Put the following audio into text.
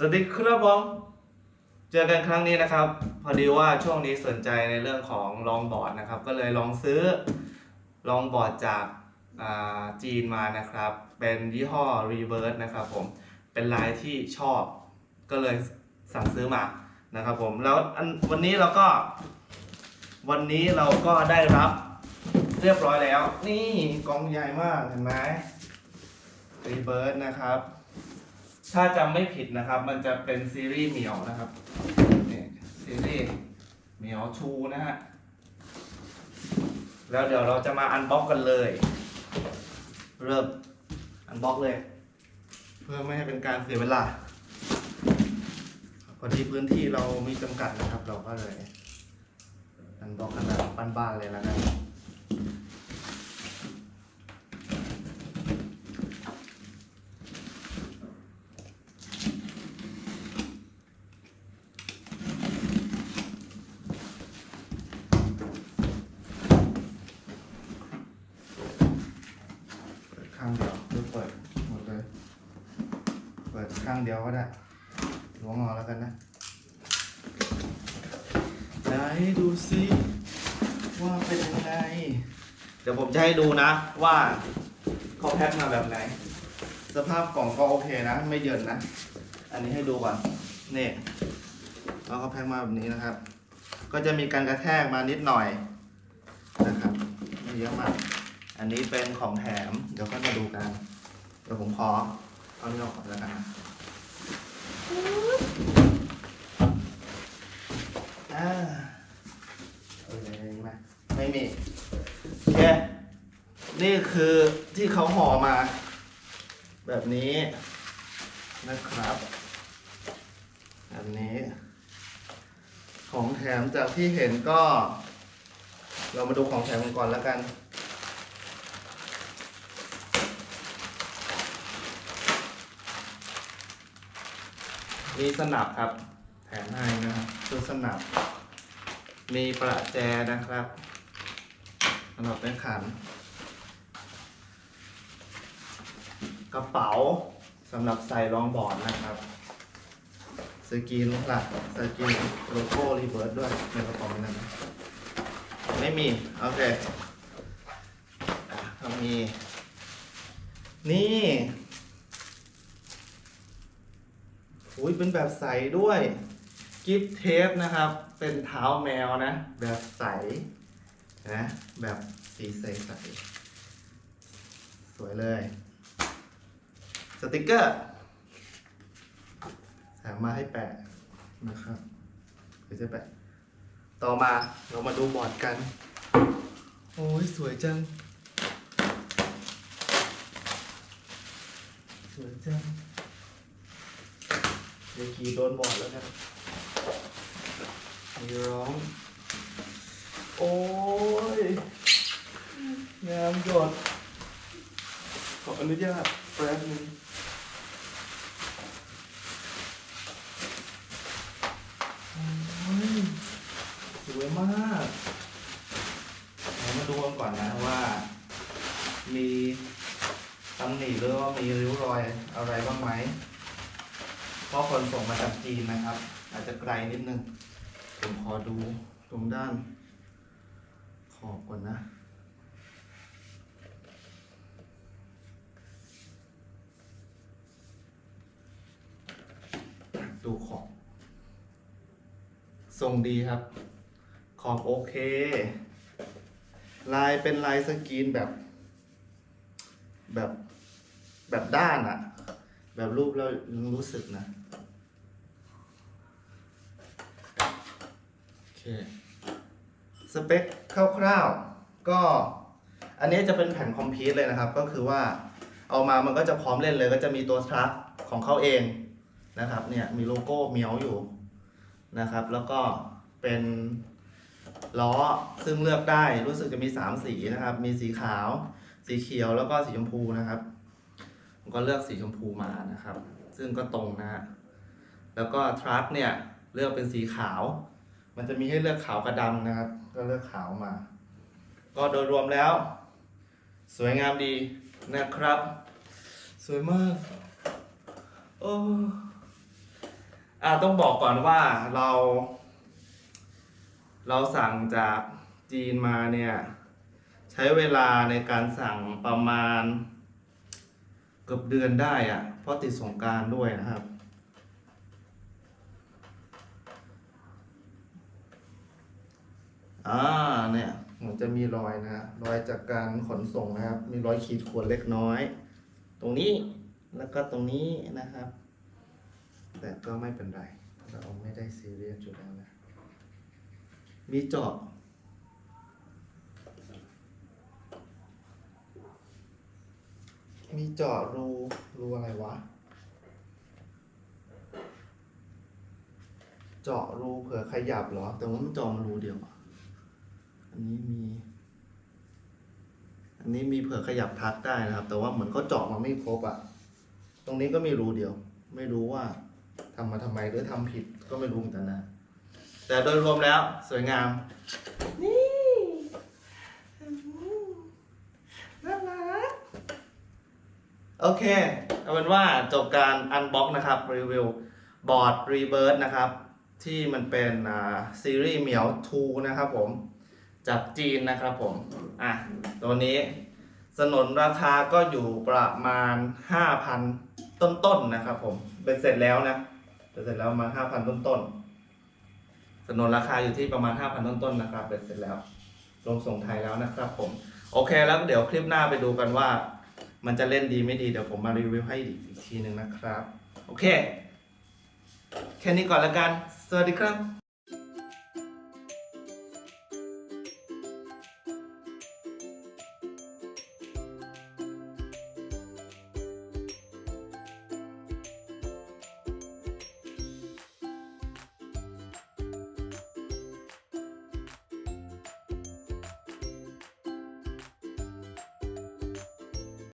สวัสดีครับผมเจอกันครั้งนี้นะครับ พอดีว่าช่วงนี้สนใจในเรื่องของลองบอร์ดนะครับ ก็เลยลองซื้อลองบอร์ดจากาจีนมานะครับ เป็นยี่ห้อ Reverse นะครับผมเป็นลายที่ชอบ ก็เลยสั่งซื้อมานะครับผมแล้ววันนี้เราก็วันนี้เราก็ได้รับเรียบร้อยแล้ว นี่กล่องใหญ่มากเห็นไหม Reverse นะครับ ถ้าจำไม่ผิดนะครับ มันจะเป็นซีรีส์เหมียวนะครับนี่ซีรีส์เหมียวชูนะฮะแล้วเดี๋ยวเราจะมาอันบ็อกกันเลย เริ่มอันบ็อกเลย เพื่อไม่ให้เป็นการเสียเวลาพอดีพื้นที่เรามีจำกัดนะครับ เราก็เลยอันบ็อกกันแบบบ้านๆเลยแล้วกัน เปิดข้างเดียวหรือเปิดหมดเลย เปิด ข้างเดียวก็ได้ล้วงเอาแล้วกันนะไหนดูสิว่าเป็นยังไง เดี๋ยวผมจะให้ดูนะว่าเขาแพ็คมาแบบไหน สภาพกล่องก็โอเคนะ ไม่เยินนะ อันนี้ให้ดูก่อนนี่แล้วเขาแพ็คมาแบบนี้นะครับ ก็จะมีการกระแทกมานิดหน่อยนะครับไม่เยอะมาก อันนี้เป็นของแถม เดี๋ยวค่อยมาดูกัน เดี๋ยวผมขอเอาเนื้อออกก่อนแล้วกันนะอ่าเอาเลยไหม ไม่โอเคนี่คือที่เขาห่อมา แบบนี้นะครับ แบบนี้ ของแถมจากที่เห็นก็ เรามาดูของแถมกันก่อนแล้วกัน มีสนับครับ แถมให้นะครับคือสนับ มีประแจนะครับ สำหรับในขัน กระเป๋าสำหรับใส่รองบอร์ดนะครับ สกีนหลักสกีนโลโก้รีเวิร์สด้วยในกระเป๋านั้น ไม่มี โอเคอะก็มี นี่อุ้ยเป็นแบบใสด้วย กิฟเทปนะครับ เป็นเท้าแมวนะ แบบใส นะแบบสีใสใสๆสวยเลย สติกเกอร์แถมมาให้แปะนะครับเดี๋ยวจะแปะ ต่อมาเรามาดูบอร์ดกัน โอ้ยสวยจัง สวยจังเดี๋ยวขี่โดนบอดแล้วกันมีร้อง โอ้ งามหยดขออนุญาตแป๊บนึงโอ้ยสวยมากเรามาดูกันก่อนนะว่า มีตำหนิหรือว่ามีริ้วรอยอะไรบ้างไหม เพราะคนส่งมาจากจีนนะครับ อาจจะไกลนิดนึง ผมขอดูตรงด้านขอบก่อนนะ ดูขอบทรงดีครับ ขอบโอเค ลายเป็นลายสกรีนแบบ แบบแบบด้านอะแบบรูปแล้วรู้สึกนะ โอเค สเปคคร่าวๆ ก็อันนี้จะเป็นแผ่นคอมพิวต์เลยนะครับ ก็คือว่าเอามามันก็จะพร้อมเล่นเลย ก็จะมีตัวทรัคของเขาเอง นะครับเนี่ยมีโลโก้เมียวอยู่นะครับ แล้วก็เป็นล้อซึ่งเลือกได้รู้สึกจะมี 3 สีนะครับ มีสีขาว สีเขียวแล้วก็สีชมพูนะครับผมก็เลือกสีชมพูมานะครับ ซึ่งก็ตรงนะฮะแล้วก็ทรัคเนี่ยเลือกเป็นสีขาว มันจะมีให้เลือกขาวกับดำนะครับ ก็เลือกขาวมา ก็โดยรวมแล้ว สวยงามดีนะครับ สวยมาก โอ้ อ่าต้องบอกก่อนว่าเรา เราสั่งจากจีนมาเนี่ย ใช้เวลาในการสั่งประมาณ เกือบเดือนได้อะเพราะติดสงการด้วยนะครับ อ่าเนี่ยมันจะมีรอยนะรอยจากการขนส่งนะครับ มีรอยขีดข่วนเล็กน้อย ตรงนี้แล้วก็ตรงนี้นะครับ แต่ก็ไม่เป็นไร เราไม่ได้ซีเรียสอยู่แล้วนะ มีเจาะมีเจาะรู รูอะไรวะ เจาะรูเผื่อขยับเหรอ แต่ว่ามันเจาะมารูเดียว อันนี้มี อันนี้มีเผื่อขยับทักได้นะครับ แต่ว่าเหมือนเขาเจาะมาไม่ครบอะ ตรงนี้ก็มีรูเดียว ไม่รู้ว่า ทำมาทำไมหรือทำผิดก็ไม่รู้เหมือนกันนะ แต่โดยรวมแล้วสวยงาม นี่น่ารักโอเค เอาเป็นว่าจบการอันบ็อกนะครับ รีวิวบอร์ดรีเบิร์นะครับ ที่มันเป็นอ่าซีรีส์เหมียว2นะครับผม จากจีนนะครับผม อะ ตัวนี้สนนราคาก็อยู่ประมาณ 5,000 ต้นๆนะครับผม เป็นเสร็จแล้วนะเป็นเสร็จแล้วประมาณ5,000ต้นต้นสนนราคาอยู่ที่ประมาณ5,000ต้นต้นะครับเป็นเสร็จแล้วลงส่งไทยแล้วนะครับผม โอเคแล้วเดี๋ยวคลิปหน้าไปดูกันว่า มันจะเล่นดีไม่ดีเดี๋ยวผมมารีวิวให้อีกทีหนึ่งนะครับ โอเค แค่นี้ก่อนละกัน สวัสดีครับ